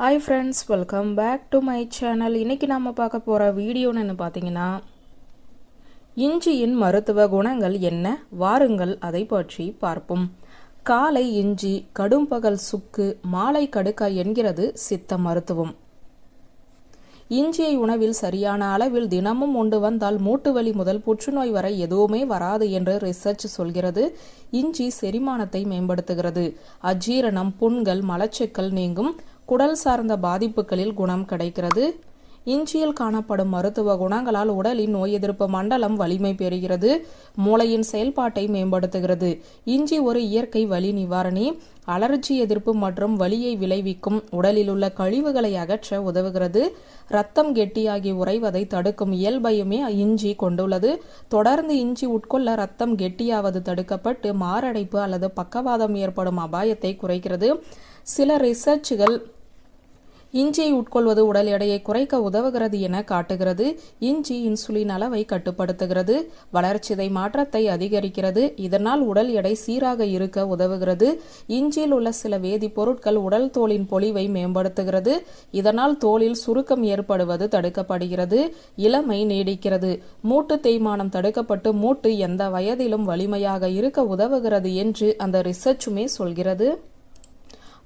Hi friends welcome back to my channel இன்னைக்கு நம்ம பார்க்க போகிற வீடியோன்னு பார்த்தீங்கன்னா இஞ்சியின் மருத்துவ குணங்கள் என்ன வாருங்கள் அதை பற்றி பார்ப்போம். காலை இஞ்சி கடும்பகல் சுக்கு மாலை கடுக்காய் என்கிறது சித்த மருத்துவம். இஞ்சியை உணவில் சரியான அளவில் தினமும் உண்டு வந்தால் மூட்டு வலி முதல் புற்றுநோய் வரை எதுவுமே வராது என்று ரிசர்ச் சொல்கிறது. இஞ்சி செரிமானத்தை மேம்படுத்துகிறது. அஜீரணம் புண்கள் மலச்சிக்கல் நீங்கும். குடல் சார்ந்த பாதிப்புகளில் குணம் கிடைக்கிறது. இஞ்சியில் காணப்படும் மருத்துவ குணங்களால் உடலின் நோய் எதிர்ப்பு மண்டலம் வலிமை பெறுகிறது. மூளையின் செயல்பாட்டை மேம்படுத்துகிறது. இஞ்சி ஒரு இயற்கை வலி நிவாரணி. அலர்ஜி எதிர்ப்பு மற்றும் வலியை விளைவிக்கும் உடலில் உள்ள கழிவுகளை அகற்ற உதவுகிறது. ரத்தம் கெட்டியாகி உறைவதை தடுக்கும் இயல்பையுமே இஞ்சி கொண்டுள்ளது. தொடர்ந்து இஞ்சி உட்கொள்ள ரத்தம் கெட்டியாவது தடுக்கப்பட்டு மாரடைப்பு அல்லது பக்கவாதம் ஏற்படும் அபாயத்தை குறைக்கிறது. சில ரிசர்ச்சுகள் இஞ்சியை உட்கொள்வது உடல் எடையை குறைக்க உதவுகிறது என காட்டுகிறது. இஞ்சி இன்சுலின் அளவை கட்டுப்படுத்துகிறது. வளர்ச்சிதை மாற்றத்தை அதிகரிக்கிறது. இதனால் உடல் எடை சீராக இருக்க உதவுகிறது. இஞ்சியில் உள்ள சில வேதிப்பொருட்கள் உடல் தோலின் பொலிவை மேம்படுத்துகிறது. இதனால் தோலில் சுருக்கம் ஏற்படுவது தடுக்கப்படுகிறது. இளமை நீடிக்கிறது. மூட்டு தேய்மானம் தடுக்கப்பட்டு மூட்டு எந்த வயதிலும் வலிமையாக இருக்க உதவுகிறது என்று அந்த ரிசர்ச்சுமே சொல்கிறது.